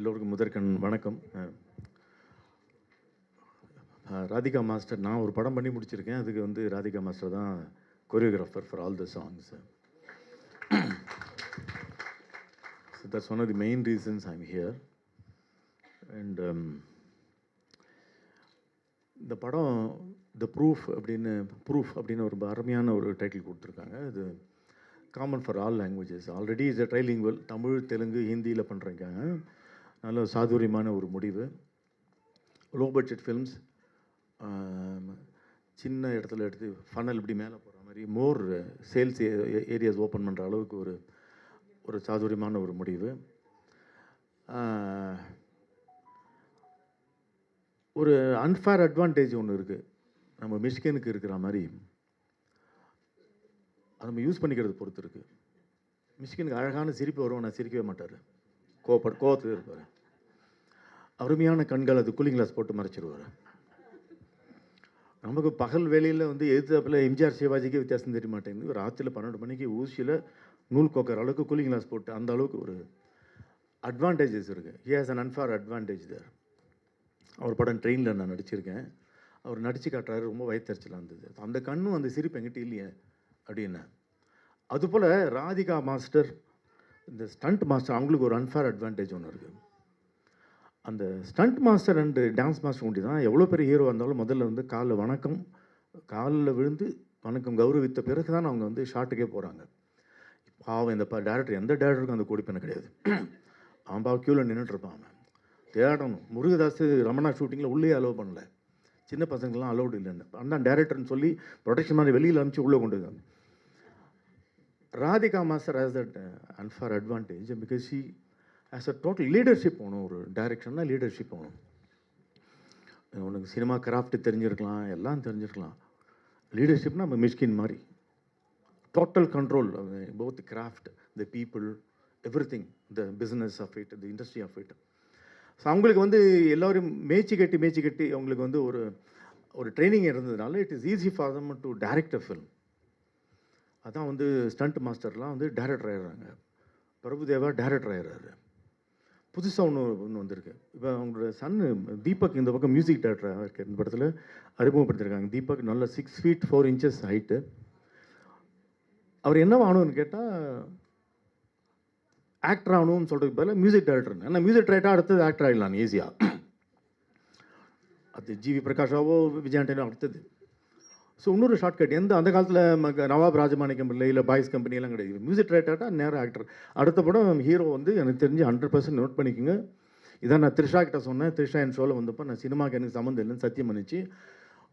எல்லோருக்கும் முதற்கண் வணக்கம். ராதிகா மாஸ்டர் நான் ஒரு படம் பண்ணி முடிச்சிருக்கேன். அதுக்கு வந்து ராதிகா மாஸ்டர் தான் choreographer for all the songs that's one of the main reasons I'm here and இந்த படம் த ப்ரூஃப் அப்படின்னு ப்ரூஃப் அப்படின்னு ஒரு அருமையான ஒரு டைட்டில் கொடுத்துருக்காங்க. இது common for all languages already is a trilingual Tamil Telugu ஹிந்தியில் பண்ணுறாங்க நல்ல சாதுரியமான ஒரு முடிவு. லோ பட்ஜெட் ஃபில்ம்ஸ் சின்ன இடத்துல எடுத்து ஃபனல் இப்படி மேலே போகிற மாதிரி மோர் சேல்ஸ் ஏரியாஸ் ஓப்பன் பண்ணுற அளவுக்கு ஒரு ஒரு சாதுரியமான ஒரு முடிவு. ஒரு அன்ஃபேர் அட்வான்டேஜ் ஒன்று இருக்குது நம்ம மிஷ்கனுக்கு இருக்கிற மாதிரி அதை நம்ம யூஸ் பண்ணிக்கிறது பொறுத்து இருக்குது மிஷ்கனுக்கு அழகான சிரிப்பு வரும் நான் சிரிக்கவே மாட்டார். கோவப்பட கோவத்தில் இருப்பார் அருமையான கண்கள் அது கூலிங் கிளாஸ் போட்டு மறைச்சிருவார். நமக்கு பகல் வேலையில் வந்து எதிர்த்தப்பில் எம்ஜிஆர் சிவாஜிக்கே வித்தியாசம் தெரிய மாட்டேங்குது. ராத்திரியில் பன்னெண்டு மணிக்கு ஊசியில் நூல் கோக்கிற அளவுக்கு கூலிங் கிளாஸ் போட்டு அந்த அளவுக்கு ஒரு அட்வான்டேஜஸ் இருக்குது he has an unfair advantage there அவர் படம் ட்ரெயினில் நான் நடிச்சிருக்கேன். அவர் நடித்து காட்டுறாரு ரொம்ப வயத்தறிச்சலாக இருந்தது. அந்த கண்ணும் அந்த சிரிப்பு எங்கிட்ட இல்லையே அப்படின்னு. அதுபோல் ராதிகா மாஸ்டர் இந்த ஸ்டண்ட் மாஸ்டர் அவங்களுக்கு ஒரு அன்ஃபேர் அட்வான்டேஜ் ஒன்று இருக்குது அந்த stunt master and dance master ஒண்டி தான் எவ்வளோ பெரிய ஹீரோ இருந்தாலும் முதல்ல வந்து காலில் வணக்கம் காலில் விழுந்து வணக்கம் கௌரவித்த பிறகு தான் அவங்க வந்து ஷார்ட்டுக்கே போகிறாங்க பாவம் இந்த டேரக்டர் எந்த டேரக்டருக்கும் அந்த கோடிப்பெண்ண கிடையாது. அவன் பாவ க்யூவில் நின்றுட்டுருப்பான் அவன். தேடணும். முருகதாஸ் ரமணா ஷூட்டிங்கில் உள்ளே அலோவ் பண்ணல. சின்ன பசங்கள்லாம் அலோடு இல்லைன்னு. அந்த டேரக்டர்னு சொல்லி ப்ரொடெக்ஷன் மாதிரி வெளியில் அனுப்பிச்சு உள்ளே கொண்டு வந்தாங்க Radhika master has that unfair advantage because she has a total leadership போகணும் ஒரு டைரக்ஷன்னா லீடர்ஷிப் போகணும் உனக்கு சினிமா கிராஃப்ட் தெரிஞ்சிருக்கலாம் எல்லாம் தெரிஞ்சிருக்கலாம். லீடர்ஷிப்னா நம்ம மிஷ்கின் மாதிரி. Total control both craft the people everything the business of it the industry of it so அவங்களுக்கு வந்து எல்லோரும் மேய்ச்சி கட்டி மேய்ச்சி கட்டி அவங்களுக்கு வந்து ஒரு ஒரு ட்ரைனிங் இருந்ததுனால it is easy for them to direct a film அதான் வந்து ஸ்டண்ட் மாஸ்டர்லாம் வந்து டேரக்டர் ஆயிடுறாங்க. பிரபுதேவா டேரக்டர் ஆயிடுறாரு. புதுசாக ஒன்று ஒன்று வந்திருக்கு. இப்போ அவங்களோட சன்னு தீபக் இந்த பக்கம் மியூசிக் டேரக்டராக இருக்கு இந்த படத்தில் அறிமுகப்படுத்தியிருக்காங்க தீபக் நல்ல six feet four inches height அவர் என்ன ஆகணும்னு கேட்டால் ஆக்டர் ஆகணும்னு சொல்கிறதுக்கு பதிலாக மியூசிக் டேரக்டர் ஏன்னா மியூசிக் டைரக்டர் அடுத்தது ஆக்டர் ஆகிடலாம் ஈஸியாக அது ஜிவி பிரகாஷாவோ விஜயாண்டனோ அடுத்தது. ஸோ இன்னொரு ஷார்ட்கட் எந்த அந்த காலத்தில் நவாப் ராஜமாணிக்கம் இல்லை இல்லை பாய்ஸ் கம்பெனியெல்லாம் கிடையாது. மியூசிக் டைரக்டர்ட்டா நேரம் ஆக்டர் அடுத்த படம் ஹீரோ வந்து எனக்கு தெரிஞ்சு ஹண்ட்ரட் பர்சன்ட் நோட் பண்ணிக்கோங்க. இதான் நான் த்ரிஷா கிட்ட சொன்னேன். த்ரிஷா என் ஷோவில் வந்தப்போ நான் சினிமாக்கு எனக்கு சம்மந்தம் இல்லைன்னு சத்தியம் பண்ணிச்சு.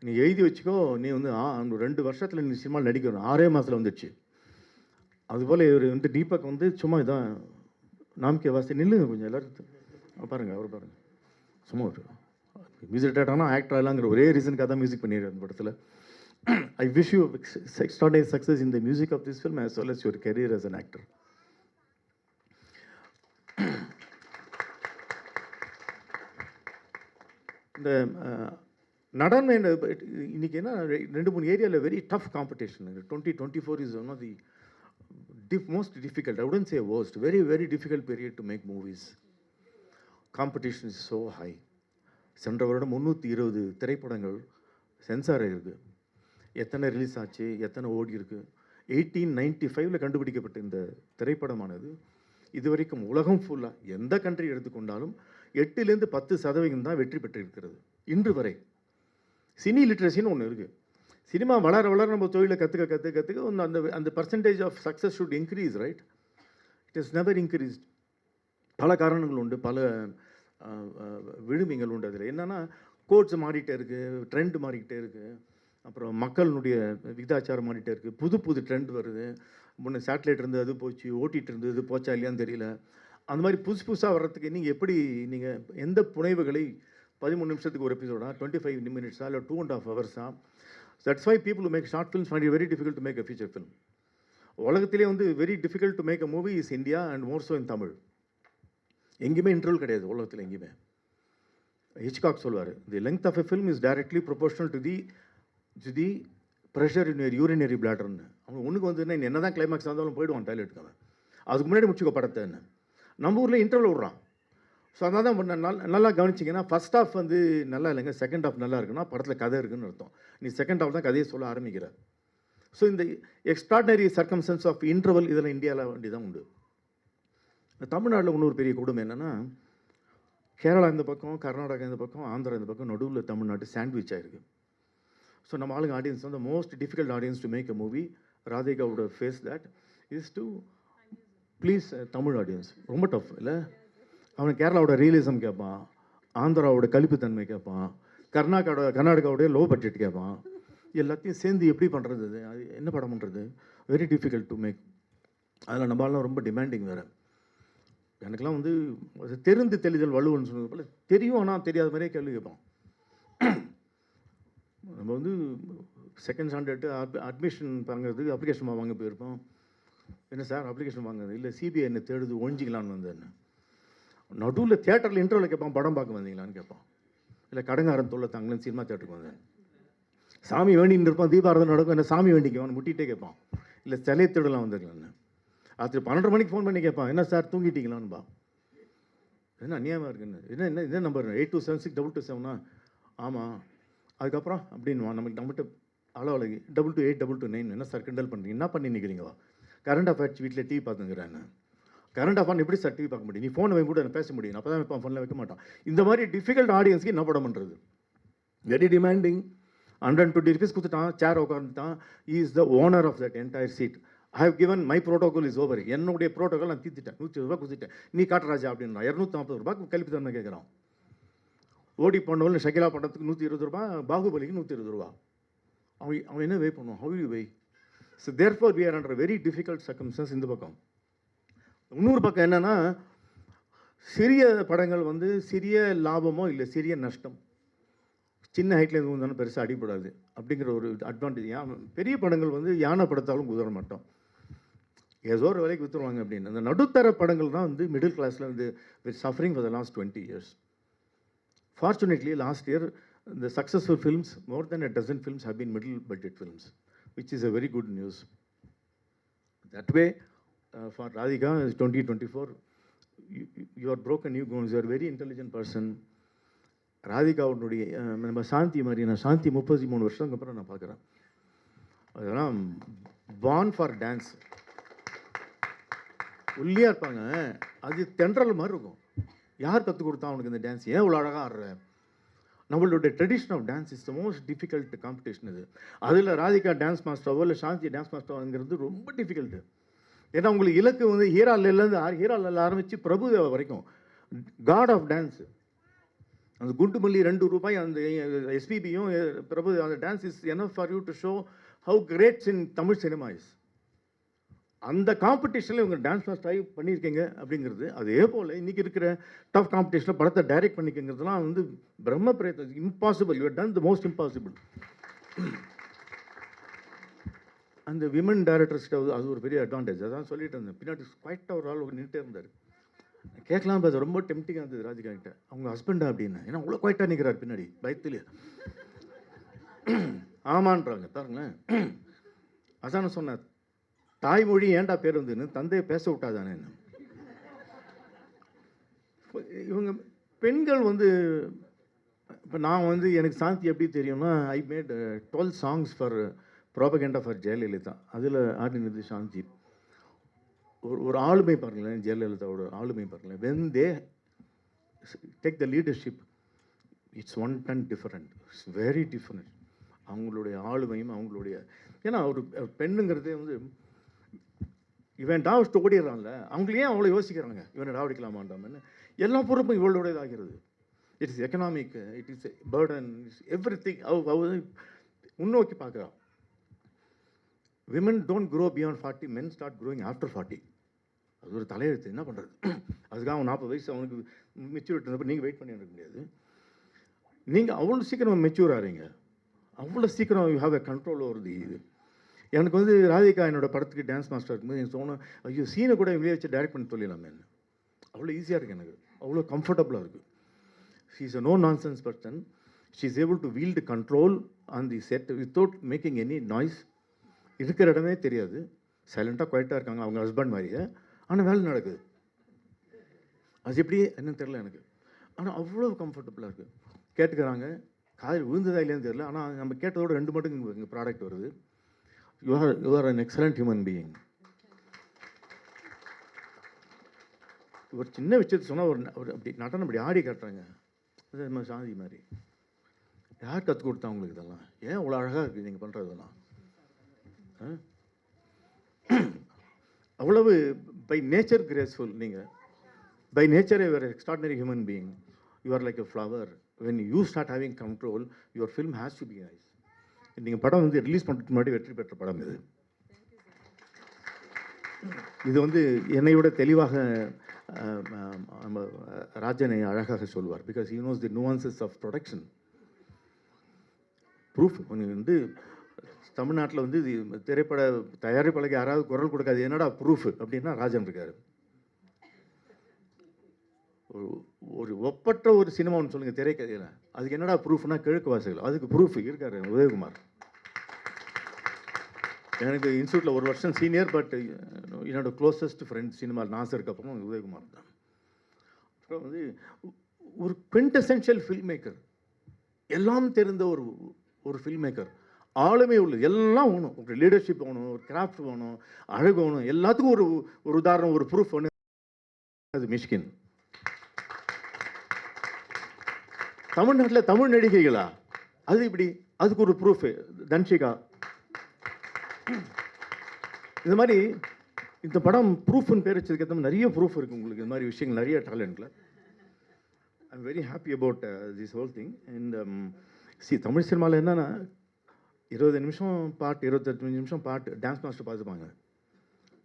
நீ எழுதி வச்சுக்கோ நீ வந்து அந்த ரெண்டு வருஷத்தில் நீ சினிமாவில் நடிக்கணும். ஆறே மாதத்தில் வந்துடுச்சு அதுபோல் இவர் வந்து தீபக் வந்து சும்மா இதான் நாம்கே வாசி நில்லுங்க கொஞ்சம் எல்லாரும். பாருங்கள் அவர் பாருங்கள் சும்மா ஒரு மியூசிக் டேட்டானா ஆக்டர் ஆகலாங்கிற ஒரே ரீசனுக்காக தான் மியூசிக் பண்ணிடுறேன் அந்த படத்தில். I wish you extraordinary success in the music of this film as well as your career as an actor. இந்த அஹ், நடனம் என்ன இன்னைக்கு என்ன ரெண்டு மூணு ஏரியாவில் very tough competition twenty twenty four is one of the diff most difficult I would say worst very very difficult period to make movies competition is so high சென்ற வருடம் முந்நூற்றி இருபது திரைப்படங்கள் சென்சார் ஆயிருக்கு. எத்தனை ரிலீஸ் ஆச்சு எத்தனை ஓடி இருக்குது எயிட்டீன் நைன்டி ஃபைவ்ல கண்டுபிடிக்கப்பட்ட இந்த திரைப்படமானது இதுவரைக்கும் உலகம் ஃபுல்லாக எந்த கண்ட்ரி எடுத்துக்கொண்டாலும் எட்டுலேருந்து பத்து சதவீதம் தான் வெற்றி பெற்றிருக்கிறது. இன்று வரை சினி லிட்ரஸின்னு ஒன்று இருக்குது சினிமா வளர வளர நம்ம தொழிலை கற்றுக்க கற்றுக்க கற்றுக்க ஒன்று அந்த அந்த percentage of success should increase right it is never increased பல காரணங்கள் உண்டு பல விழுமைகள் உண்டு அதில். என்னென்னா கோட்ஸ் மாறிட்டே இருக்குது ட்ரெண்ட் மாறிக்கிட்டே இருக்குது அப்புறம் மக்களுடைய விகிதாச்சாரம் மாறிட்டே இருக்குது புது புது ட்ரெண்ட் வருது. முன்னே சேட்டலைட் இருந்தது அது போச்சு ஓட்டிகிட்டு இருந்தது இது போச்சா இல்லையான்னு தெரியல. அந்த மாதிரி புதுசு புதுசாக வர்றதுக்கு நீங்கள் எப்படி நீங்கள் எந்த புனைவுகளை பதிமூணு நிமிஷத்துக்கு ஒரு எபிசோடா டுவெண்ட்டி ஃபைவ் மினிட்ஸா இல்லை two and half ஹவர்ஸா that's why people make short films find very difficult to make a feature film உலகத்திலே வந்து very difficult to make a movie is India and more so in Tamil எங்கேயுமே interval கிடையாது உலகத்தில் எங்கேயுமே. Hitchcock சொல்வார் the length of a film is directly proportional to the ஜிதி pressure in urinary பிளாடர்னு அவன் ஒன்றுக்கு வந்து என்ன தான் கிளைமேக்ஸ் இருந்தாலும் போயிடுவான் டாய்லெட்டுக்கு அவன். அதுக்கு முன்னாடி முடிச்சுக்கோ படத்தை என்ன. நம்ம ஊரில் இன்டர்வல் விட்றான். ஸோ அதனால் தான் பண்ண- நல்லா நல்லா கவனிச்சிங்கன்னா ஃபர்ஸ்ட் ஆஃப் வந்து நல்லா இல்லைங்க செகண்ட் ஆஃப் நல்லா இருக்குன்னா படத்தில் கதை இருக்குன்னு அர்த்தம். நீ செகண்ட் ஆஃப் தான் கதையை சொல்ல ஆரம்பிக்கிற. ஸோ இந்த எக்ஸ்ட்ராடினரி சர்க்கம்சன்ஸ் ஆஃப் இன்டர்வல் இதெல்லாம் இந்தியாவில் வேண்டி தான் உண்டு தமிழ்நாட்டில் இன்னொரு பெரிய குடும்பம் என்னென்னா கேரளா இந்த பக்கம் கர்நாடகா இந்த பக்கம் ஆந்திரா இந்த பக்கம் நடுவில் தமிழ்நாட்டு சாண்ட்விச் ஆகிருக்கு ஸோ நம்ம ஆளுங்க ஆடியன்ஸ் வந்து most difficult audience to make a movie ராதிகாவோட face that is to please Tamil audience ரொம்ப டஃப் இல்லை? அவன் கேரளாவோட ரியலிசம் கேட்பான் ஆந்திராவோட கழிப்புத்தன்மை கேட்பான் கர்நாடகாவோட கர்நாடகாவோடைய லோ பட்ஜெட் கேட்பான் எல்லாத்தையும் சேர்ந்து எப்படி பண்ணுறது அது என்ன படம் பண்ணுறது வெரி டிஃபிகல்ட் டு மேக் அதில் நம்மளாலாம் ரொம்ப டிமாண்டிங் வேறு. எனக்கெல்லாம் வந்து தெரிந்து தெளிதல் வலுவன்னு சொன்னது போல் தெரியும் ஆனால் தெரியாத மாதிரியே கேள்வி கேட்பான் நம்ம வந்து செகண்ட் ஸ்டாண்டர்டு அட்மிஷன் வாங்குறதுக்கு அப்ளிகேஷன் வாங்க போயிருப்போம். என்ன சார் அப்ளிகேஷன் வாங்குறது? இல்லை சிபிஐ என்ன தேடுது ஒழிஞ்சிக்கலான்னு வந்தேன் நடுவில் தியேட்டரில் இன்டர்வலில் கேட்பான் படம் பார்க்க வந்தீங்களான்னு கேட்பான். இல்லை கடங்காரன் தொல்லை தாங்களேன்னு சினிமா தேட்டருக்கு வந்தேன். சாமி வேண்டின்னு இருப்பான் தீபாரதம் நடக்கும் என்ன சாமி வேண்டிக்குவான் முட்டிகிட்டே கேட்பான். இல்லை சிலையை தேடலாம் வந்துருக்கலான்னு. ராத்திரி பன்னெண்டு மணிக்கு ஃபோன் பண்ணி கேட்பான் என்ன சார் தூங்கிட்டீங்களான்பா என்ன அநியாயமாக இருக்குன்னு. என்ன என்ன என்ன number eight two seven six double two செவனா ஆமாம் அதுக்கப்புறம் அப்படின்வா நமக்கு நம்மகிட்ட அளவு double two eight double two nine என்ன சார் கிண்டல் பண்ணுறீங்க என்ன பண்ணி நிற்கிறீங்களா கரண்ட் அஃபேர்ஸ் வீட்டில் டிவி பார்த்துங்கிறேன் கரண்ட் அஃபான் எப்படி சார் டிவி பார்க்க முடியும்? நீ ஃபோனை வைக்க கூட நான் பேச முடியும். அப்போ தான் ஃபோனில் வைக்க மாட்டான். இந்த மாதிரி டிஃபிகல்ட் ஆடியன்ஸ்க்கு என்ன படம் பண்ணுறது very demanding hundred twenty rupees கொடுத்துட்டான் chair உட்காந்துட்டான் is the owner of that entire seat I have given my protocol is over என்னுடைய ப்ரோட்டோகால் நான் தீர்த்துட்டேன். நூற்றி ரூபா கொடுத்துட்டேன். நீ காட்டுறாஜா அப்படின்னா இரநூத்தி நாற்பது ரூபாய்க்கு கல்வி தன்மை கேட்குறான். ஓடி பண்ணவங்க ஷகிலா படத்துக்கு நூற்றி இருபது ரூபா பாகுபலிக்கு நூற்றி இருபது ரூபா. அவன் அவன் என்ன வே பண்ணுவான் how you way? So therefore we are under very difficult circumstances இந்த பக்கம். இன்னொரு பக்கம் என்னென்னா சிறிய படங்கள் வந்து சிறிய லாபமோ இல்லை சிறிய நஷ்டம். சின்ன ஹைட்டில் எதுவும் தானே பெருசாக அடிபடாது அப்படிங்கிற ஒரு அட்வான்டேஜ் ஏன் பெரிய படங்கள் வந்து யானை படத்தாலும் குதிர மாட்டோம். ஏதோ ஒரு விலைக்கு விற்றுருவாங்க அப்படின்னு. அந்த நடுத்தர படங்கள் தான் வந்து மிடில் கிளாஸில் வந்து with suffering for the last twenty years fortunately last year the successful films, more than a dozen films have been middle budget films, which is a very good news. That way, uh, for Radhika, is 2024, you, you- you are broken new grounds, you are a very intelligent person. ராதிகாவுடைய ah, நம்ம சாந்தி மாதிரி நான் சாந்தி முப்பத்தி மூணு வருஷத்துக்கு அப்புறம் நான் பார்க்குறேன் அதெல்லாம் பான் ஃபார் டான்ஸ் ஒல்லியாக இருப்பாங்க அது தென்றல் மாதிரி இருக்கும் யார் கற்றுக் கொடுத்தா அவனுக்கு இந்த டான்ஸ் ஏன் இவ்வளோ அழகாக ஆடுற? நம்மளுடைய tradition of dance is the most difficult competition இது. அதில் ராதிகா டான்ஸ் மாஸ்டரோ இல்லை சாந்தி டான்ஸ் மாஸ்டரோங்கிறது ரொம்ப டிஃபிகல்ட்டு ஏன்னா உங்களுக்கு இலக்கு வந்து ஹீராலேருந்து ஹீராலில் ஆரம்பித்து பிரபு வரைக்கும். காட் ஆஃப் டான்ஸு அந்த குண்டுமல்லி ரெண்டு ரூபாய் அந்த எஸ்பிபியும் பிரபு அந்த dance is enough for you to show how greats in Tamil cinema is அந்த காம்படிஷனில் இவங்க டான்ஸ் மாஸ்டர் ஆகி பண்ணியிருக்கீங்க அப்படிங்கிறது அதே போல் இன்றைக்கி இருக்கிற டஃப் காம்படிஷனில் படத்தை டைரக்ட் பண்ணிக்கங்கிறதுலாம் வந்து பிரம்ம பிரயத்தம் impossible you done the most impossible அந்த விமன் டேரக்டர்ஸ்கிட்ட அது ஒரு பெரிய அட்வான்டேஜ் அதான் சொல்லிட்டு இருந்தேன். பின்னாடி குவைட்டாக ஒரு ஆள் நின்றுட்டே இருந்தார். கேட்கலாம் அது ரொம்ப டெம்டிங்காக இருந்தது ராஜிகா கிட்ட. அவங்க ஹஸ்பண்டா அப்படின்னு. ஏன்னா அவ்வளோ குவைட்டாக நிற்கிறார் பின்னாடி பயத்துலேயே ஆமான்றாங்க பாருங்களேன். அதான் சொன்னார் தாய்மொழி ஏன்டா பேர் வந்துன்னு தந்தையை பேச விட்டாதானே இவங்க பெண்கள் வந்து இப்போ நான் வந்து எனக்கு சாந்தி எப்படி தெரியும்னா I made twelve songs for propaganda for Jayalalithaa. அதில் ஆடினது சாந்தி. ஒரு ஒரு ஆளுமை பாருங்களேன் ஜெயலலிதாவோட ஆளுமை பாருங்களேன். When they take the leadership it's one ton different it's very different அவங்களுடைய ஆளுமையும் அவங்களுடைய ஏன்னா ஒரு பெண்ணுங்கிறதே வந்து இவன் டாவடிச்சுட்டு ஓடிடுறான்ல அவங்கள ஏன் அவ்வளோ யோசிக்கிறாங்க இவனை டாவடிக்கலாமாண்டாமன்னு எல்லா பொறுப்பும் இவளுடையதாகிறது it is economic it is burden everything அவ அவ முன்னோக்கி பார்க்குறான் women don't grow beyond forty men start growing after forty அது ஒரு தலையெழுத்து என்ன பண்ணுறது அதுக்காக அவன் நாற்பது வயசு அவனுக்கு மெச்சூரிட்டி இருந்தப்போ நீங்கள் வெயிட் பண்ணி இருக்க முடியாது. நீங்கள் அவ்வளோ சீக்கிரம் மெச்சூர் ஆகிறீங்க அவ்வளோ சீக்கிரம் you have a control over the இது. எனக்கு வந்து ராதிகா என்னோட படத்துக்கு டான்ஸ் மாஸ்டர் இருக்கும்போது எனக்கு தோணும் ஐயோ சீனை கூட இவங்களே வச்சு டைரக்ட் பண்ணி சொல்லிடலாமே அவ்வளோ ஈஸியாக இருக்குது எனக்கு. அவ்வளோ கம்ஃபர்டபுளாக இருக்குது she is a no nonsense person she is able to wield control on the set without making any noise இருக்கிற இடமே தெரியாது. சைலண்ட்டாக குவைட்டாக இருக்காங்க அவங்க ஹஸ்பண்ட் மாதிரியே. ஆனால் வேலை நடக்குது. அது எப்படி என்னன்னு தெரில எனக்கு. ஆனால் அவ்வளோ கம்ஃபர்டபுளாக இருக்குது கேட்டுக்கிறாங்க. காதில் விழுந்ததா இல்லையான்னு தெரில ஆனால் நம்ம கேட்டதோட ரெண்டு மட்டும் இங்கே ப்ராடக்ட் வருது. You are you are an excellent human being ஒரு சின்ன விஷயத்தை சொன்னால் ஒரு ஒரு அப்படி நடனம் அப்படி ஆடி காட்டுறாங்க. அது சாந்தி மாதிரி. யார் கற்றுக் கொடுத்தா உங்களுக்கு இதெல்லாம்? ஏன் அவ்வளோ அழகாக இருக்குது நீங்கள் பண்ணுறதெல்லாம் அவ்வளவு பை நேச்சர் கிரேஸ்ஃபுல் நீங்கள் by nature your extraordinary human being you are like a flower when you start having control your film has to be nice நீங்கள் படம் வந்து ரிலீஸ் பண்ணுறதுக்கு முன்னாடி வெற்றி பெற்ற படம் இது. இது வந்து என்னை விட தெளிவாக நம்ம ராஜனை அழகாக சொல்வார். Because you knows the nuances of production proof வந்து தமிழ்நாட்டில் வந்து இது திரைப்பட தயாரிப்பாளருக்கு யாராவது குரல் கொடுக்காது. என்னடா ப்ரூஃப் அப்படின்னா ராஜன் இருக்கார். ஒரு ஒரு ஒப்பற்ற ஒரு சினிமா ஒன்று சொல்லுங்கள் திரைக்கதையில். அதுக்கு என்னடா ப்ரூஃப்னா கிழக்கு வாசிகள். அதுக்கு ப்ரூஃப் இருக்கார் உதயகுமார். எனக்கு இன்ஸ்டியூட்டில் ஒரு வருஷம் சீனியர் பட் uh, என்னோட க்ளோசஸ்ட் ஃப்ரெண்ட் சினிமா நாசருக்கு அப்புறம் உதயகுமார் தான். அப்புறம் வந்து ஒரு குவிண்டசென்ஷியல் ஃபில்ம் மேக்கர் எல்லாம் தெரிந்த ஒரு ஒரு ஃபில்ம் மேக்கர் ஆளுமே உள்ளது எல்லாம் வேணும். ஒரு லீடர்ஷிப் வேணும் ஒரு கிராஃப்ட் வேணும் அழகு வேணும். எல்லாத்துக்கும் ஒரு ஒரு உதாரணம் ஒரு ப்ரூஃப் ஒன்று அது மிஷ்கின். தமிழ்நாட்டில் தமிழ் நடிகைகளா? அது இப்படி அதுக்கு ஒரு ப்ரூஃபு தன்ஷிகா. இந்த மாதிரி இந்த படம் ப்ரூஃப்னு பேர் வச்சதுக்கு மாதிரி நிறைய ப்ரூஃப் இருக்குது உங்களுக்கு. இந்த மாதிரி விஷயங்கள் நிறைய டேலண்ட்டில் I'm very happy about this whole thing and C Tamil சினிமாவில் என்னென்னா இருபது நிமிஷம் பாட்டு இருபத்தெட்டு நிமிஷம் பாட்டு டான்ஸ் மாஸ்டர் பார்த்துப்பாங்க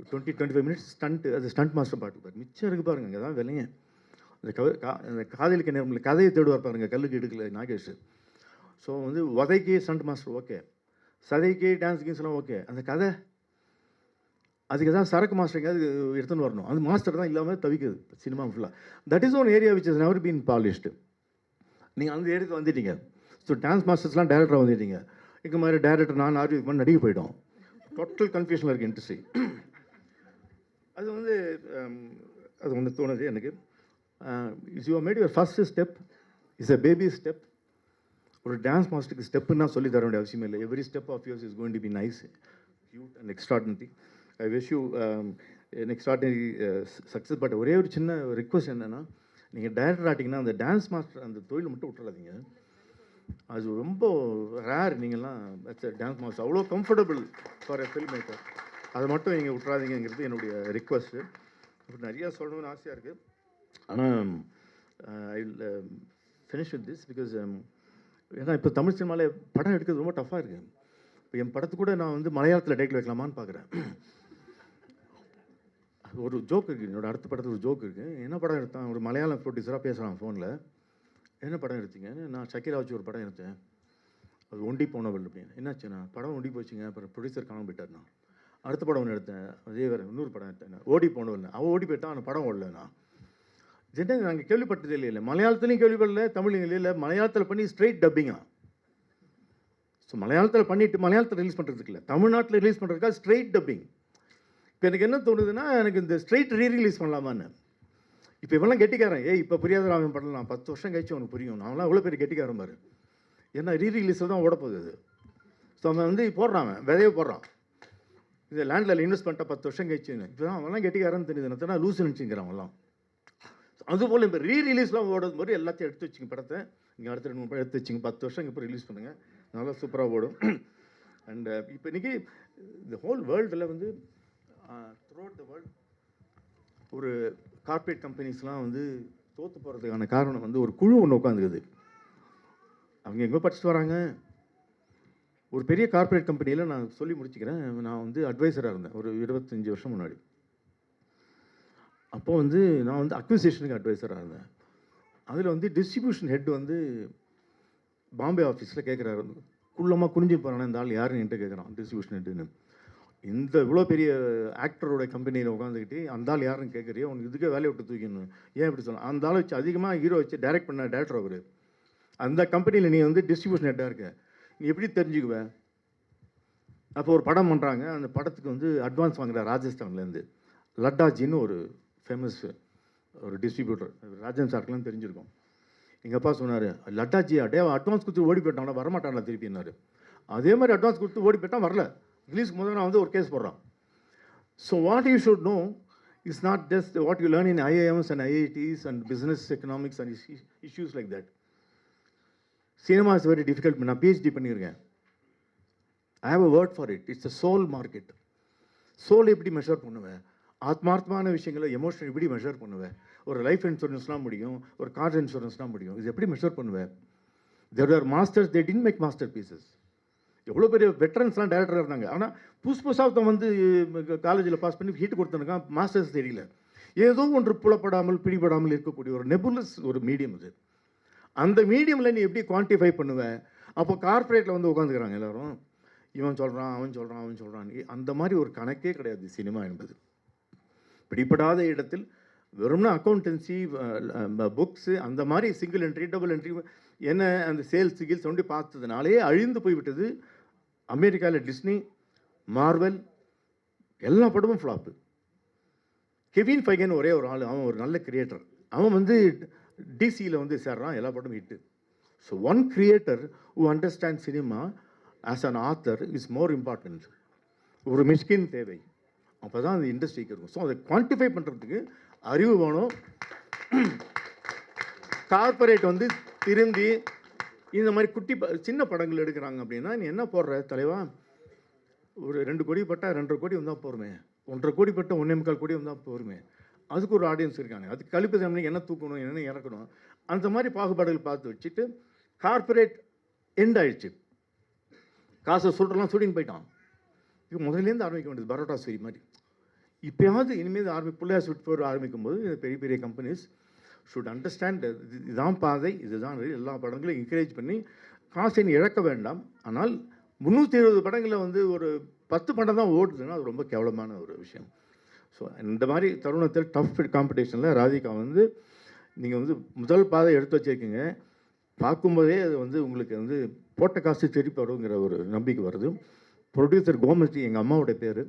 twenty twenty five minutes stunt அது ஸ்டண்ட் மாஸ்டர் பாட்டு. பாரு மிச்சம் இருக்கு பாருங்கள் இங்கே தான் விலைங்க அந்த கவ கா- இந்த காதலிக்க நேரம் கதையை தேடுவார் பாருங்கள் கல்லுக்கு எடுக்கல நாகேஷ். ஸோ வந்து உதைக்கு ஸ்டண்ட் மாஸ்டர் ஓகே சதைக்கு டான்ஸ் கீன்ஸ்லாம் ஓகே அந்த கதை அதுக்கு தான் சரக்கு மாஸ்டர் எங்கேயாவது எடுத்துன்னு வரணும். அந்த மாஸ்டர் தான் இல்லாமல் தவிக்குது சினிமா ஃபுல்லாக that is one area which is never been polished நீங்கள் அந்த ஏரியாவுக்கு வந்துட்டீங்க. ஸோ டான்ஸ் மாஸ்டர்ஸ்லாம் டேரக்டராக வந்துட்டீங்க. இங்கே மாதிரி டேரக்டர் நான் ஆர்வி பண்ணி நடிக்க போயிட்டோம். டோட்டல் கன்ஃபியூஷனில் இருக்குது இண்டஸ்ட்ரி அது வந்து um, அது ஒன்று தோணுது எனக்கு. Is you made your first step is a baby step ஒரு டான்ஸ் மாஸ்டருக்கு ஸ்டெப்புன்னா சொல்லி தர வேண்டிய அவசியம் இல்லை. Every step of yours is going to be nice cute and extraordinary I wish you an extraordinary success but ஒரே ஒரு சின்ன ரிக்வஸ்ட் என்னென்னா நீங்கள் டைரக்டர் ஆட்டிங்கன்னா அந்த டான்ஸ் மாஸ்டர் அந்த தொழில் மட்டும் விட்டுறாதீங்க. அது ரொம்ப ரேர் நீங்கள்லாம் டான்ஸ் மாஸ்டர் அவ்வளோ comfortable for a film maker அதை மட்டும் நீங்கள் விட்டுறாதீங்கிறது என்னுடைய ரிக்வஸ்ட்டு இப்போ நிறையா சொல்லணும்னு ஆசையாக இருக்குது ஆனால் I will finish with this because ஏன்னா இப்போ தமிழ் சினிமாவில் படம் எடுக்கிறது ரொம்ப டஃப்பாக இருக்குது இப்போ என் படத்து கூட நான் வந்து மலையாளத்தில் டைட்டில் வைக்கலாமான்னு பார்க்குறேன் ஒரு ஜோக் இருக்குது என்னோட அடுத்த படத்தில் ஒரு ஜோக் இருக்குது என்ன படம் எடுத்தான்? ஒரு மலையாளம் ப்ரொடியூசராக பேசுகிறான் ஃபோனில் என்ன படம் எடுத்தீங்க? நான் ஷக்கீரா வச்சு ஒரு படம் எடுத்தேன். அது ஒண்டி போனவள் அப்படின்னு. என்னாச்சுண்ணா படம் ஒண்டி போச்சுங்க. அப்புறம் ப்ரொடியூசர் காணாமல் போயிட்டார் நான். அடுத்த படம் ஒன்று எடுத்தேன். அதே வேறு இன்னொரு படம் எடுத்தேன். ஓடி போனவள் அவன் ஓடி போயிட்டான் அந்த படம் ஓடலண்ணா நான் நாங்கள் கேள்விப்பட்டது இல்லை மலையாளத்துலையும் கேள்விப்படல தமிழ்லையும் இல்லை மலையாளத்தில் பண்ணி ஸ்ட்ரைட் டப்பிங்கா ஸோ மலையாளத்தில் பண்ணிட்டு மலையாளத்தில் ரிலீஸ் பண்ணுறதுக்கு இல்லை. தமிழ்நாட்டில் ரிலீஸ் பண்ணுறதுக்காக ஸ்ட்ரைட் டப்பிங் இப்போ எனக்கு என்ன தோணுதுன்னா எனக்கு இந்த ஸ்ட்ரெயிட் ரீ ரிலீஸ் பண்ணலாமான்னு. இப்போ இவெல்லாம் கெட்டிக்காரன். ஏய் இப்போ புரியாத அவன் பண்ணலாம் பத்து வருஷம் கழிச்சு அவனுக்கு புரியும். அவன்லாம் அவ்வளோ பேர் கெட்டிக்காரன் பாரு. ஏன்னா ரீ ரிலீஸில் தான் ஓட போகுது அது. ஸோ அவன் வந்து போடுறான் அவன். விதைய போடுறான். இது லேண்டில் இன்வெஸ்ட் பண்ணிட்டா பத்து வருஷம் கழிச்சுன்னு. இப்போ அவன்லாம் கெட்டிக்காரன்னு தெரியுது. நான் லூஸ் நினச்சிங்கிறான் அவன்லாம். அதுபோல் இப்போ ரீ ரிலீஸ்லாம் ஓடும் போது எல்லாத்தையும் எடுத்து வச்சுங்க படத்தை நீங்கள் அடுத்த ரெண்டு மூணு படம் எடுத்து வச்சுங்க பத்து வருஷம் இப்போ ரிலீஸ் பண்ணுங்கள் நல்லா சூப்பராக ஓடும். அண்ட் இப்போ இன்றைக்கி இந்த ஹோல் வேர்ல்டில் வந்து த்ரூஅவுட் த வேர்ல்ட் ஒரு கார்ப்பரேட் கம்பெனிஸ்லாம் வந்து தோற்று போகிறதுக்கான காரணம் வந்து ஒரு குழு ஒன்று உட்காந்துக்குது அவங்க எங்கே படிச்சுட்டு வராங்க? ஒரு பெரிய கார்ப்பரேட் கம்பெனியில் நான் சொல்லி முடிச்சுக்கிறேன். நான் வந்து அட்வைசராக இருந்தேன். ஒரு இருபத்தஞ்சி வருஷம் முன்னாடி. அப்போ வந்து நான் வந்து அக்விசேஷனுக்கு அட்வைசராக இருந்தேன். அதில் வந்து டிஸ்ட்ரிபியூஷன் ஹெட் வந்து பாம்பே ஆஃபீஸில் கேட்குறாரு குள்ளமாக குனிஞ்சு போகிறானே இந்த ஆள் யாருன்னு என்கிட்ட கேட்குறான் டிஸ்ட்ரிபியூஷன் ஹெட்டுன்னு இந்த இவ்வளோ பெரிய ஆக்டரோட கம்பெனியில் உட்காந்துக்கிட்டு அந்த ஆள் யாருன்னு கேட்குறியோ உனக்கு இதுக்கே வேலையை விட்டு தூக்கணும் ஏன் இப்படி சொல்லலாம் அந்த ஆள் வச்சு அதிகமாக ஹீரோ வச்சு டைரக்ட் பண்ண டேரக்டர் அவர். அந்த கம்பெனியில் நீ வந்து டிஸ்ட்ரிபியூஷன் ஹெட்டாக இருக்க. நீ எப்படி தெரிஞ்சுக்குவ? அப்போ ஒரு படம் பண்ணுறாங்க அந்த படத்துக்கு வந்து அட்வான்ஸ் வாங்குற ராஜஸ்தான்லேருந்து லட்டாஜின்னு ஒரு ஃபேமஸ் uh, ஒரு டிஸ்ட்ரிபியூட்டர் ராஜன் சார்க்கெலாம் தெரிஞ்சிருக்கும். எங்கள் அப்பா சொன்னார் லட்டாச்சி அடே அட்வான்ஸ் கொடுத்து ஓடி போயிட்டான் வரமாட்டான்ல திருப்பினார் அதே மாதிரி அட்வான்ஸ் கொடுத்து ஓடி போயிட்டான் வரல. ரிலீஸ்க்கு முதல்ல நான் வந்து ஒரு கேஸ் போடுறான். So what you should know is not just what you learn in IAMs and IITs and business economics and issues like that cinema is very difficult நான் பிஹெச்டி பண்ணியிருக்கேன். I have a word for it it's a soul market soul எப்படி measure பண்ணுவேன்? ஆத்மார்த்தமான விஷயங்களை emotion எப்படி measure பண்ணுவேன் ஒரு life இன்சூரன்ஸ்லாம் முடியும் ஒரு கார் இன்சூரன்ஸ்லாம் முடியும். இது எப்படி மெஷர் பண்ணுவேன் there are masters they then make masterpieces எவ்வளோ பெரிய வெட்டரன்ஸ்லாம் டேரக்டராக இருந்தாங்க. ஆனால் புதுசு புதுசாக ஒருத்தன் வந்து காலேஜில் பாஸ் பண்ணி ஹீட் கொடுத்தனுக்கான் மாஸ்டர்ஸ் தெரியல. ஏதோ ஒன்று புலப்படாமல் பிடிபடாமல் இருக்கக்கூடிய ஒரு நெபுலஸ் ஒரு மீடியம் இது அந்த மீடியமில் நீ எப்படி குவான்டிஃபை பண்ணுவேன் அப்போ கார்ப்பரேட்டில் வந்து உட்காந்துக்கிறாங்க எல்லோரும். இவன் சொல்கிறான் அவன் சொல்கிறான் அவன் சொல்கிறான் அந்த மாதிரி ஒரு கணக்கே கிடையாது சினிமா என்பது. பிடிபடாத இடத்தில் வெறும்னா அக்கௌண்டன்சி புக்ஸு அந்த மாதிரி சிங்கிள் என்ட்ரி டபுள் என்ட்ரி என்ன அந்த சேல்ஸ் கீல்ஸ் ஒன்றி பார்த்ததுனாலே அழிந்து போய்விட்டது. அமெரிக்காவில் டிஸ்னி மார்வெல் எல்லா படமும் ஃப்ளாப்பு கெவின் ஃபைகன் ஒரே ஒரு ஆள். அவன் ஒரு நல்ல கிரியேட்டர் அவன் வந்து டிசியில் வந்து சேர்றான். எல்லா படமும் hit so one creator who understand cinema as an author is more important ஒரு மிஷ்கின் தேவை. அப்போ தான் அந்த இண்டஸ்ட்ரிக்கு இருக்கும். ஸோ அதை குவான்டிஃபை பண்ணுறதுக்கு அறிவு வேணும். கார்ப்பரேட் வந்து திருந்தி இந்த மாதிரி குட்டி ப- சின்ன படங்கள் எடுக்கிறாங்க அப்படின்னா நீ என்ன போடுற தலைவா? ஒரு ரெண்டு கோடி பட்டா ரெண்டரை கோடி வந்தால் போருமே. ஒன்றரை கோடி பட்ட ஒன்றே முக்கால் கோடி வந்தால் போருமே. அதுக்கு ஒரு ஆடியன்ஸ் இருக்காங்க. அது கழிப்பு தமிழ் என்ன தூக்கணும் என்ன இறக்கணும் அந்த மாதிரி பாகுபாடுகள் பார்த்து வச்சுட்டு கார்ப்பரேட் எண்ட் ஆயிடுச்சு. காசை சுடலாம் சுடின்னு போயிட்டான். இது முதல்லேருந்து ஆரம்பிக்க வேண்டியது பரோட்டா ஸ்வீரி மாதிரி. இப்போயாவது இனிமேல் ஆரம்பி பிள்ளையார் ஸ்வீட் ஃபோர் ஆரம்பிக்கும் போது பெரிய பெரிய கம்பெனிஸ் ஷுட் அண்டர்ஸ்டாண்ட் இதுதான் பாதை இதுதான் எல்லா படங்களையும் என்கரேஜ் பண்ணி காசை இழக்க வேண்டாம். ஆனால் முந்நூற்றி இருபது படங்களில் வந்து ஒரு பத்து படம் தான் ஓடுதுன்னா அது ரொம்ப கேவலமான ஒரு விஷயம். ஸோ இந்த மாதிரி தருணத்தில் டஃப் காம்படிஷனில் ராதிகா வந்து நீங்கள் வந்து முதல் பாதை எடுத்து வச்சுருக்கீங்க. பார்க்கும்போதே அது வந்து உங்களுக்கு வந்து போட்ட காசு திருப்பி வருங்கிற ஒரு நம்பிக்கை வருது. ப்ரொடியூசர் கோமஸ்ரீ எங்கள் அம்மாவோட பேர்.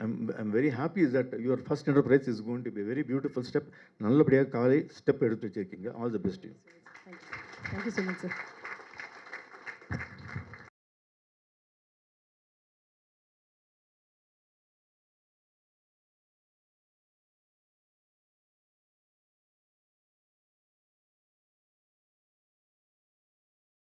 I'm I'm very happy is that your first enterprise is going to be very beautiful step நல்லபடியாக காலை ஸ்டெப் எடுத்து வச்சிருக்கீங்க. All the best thank you so much sir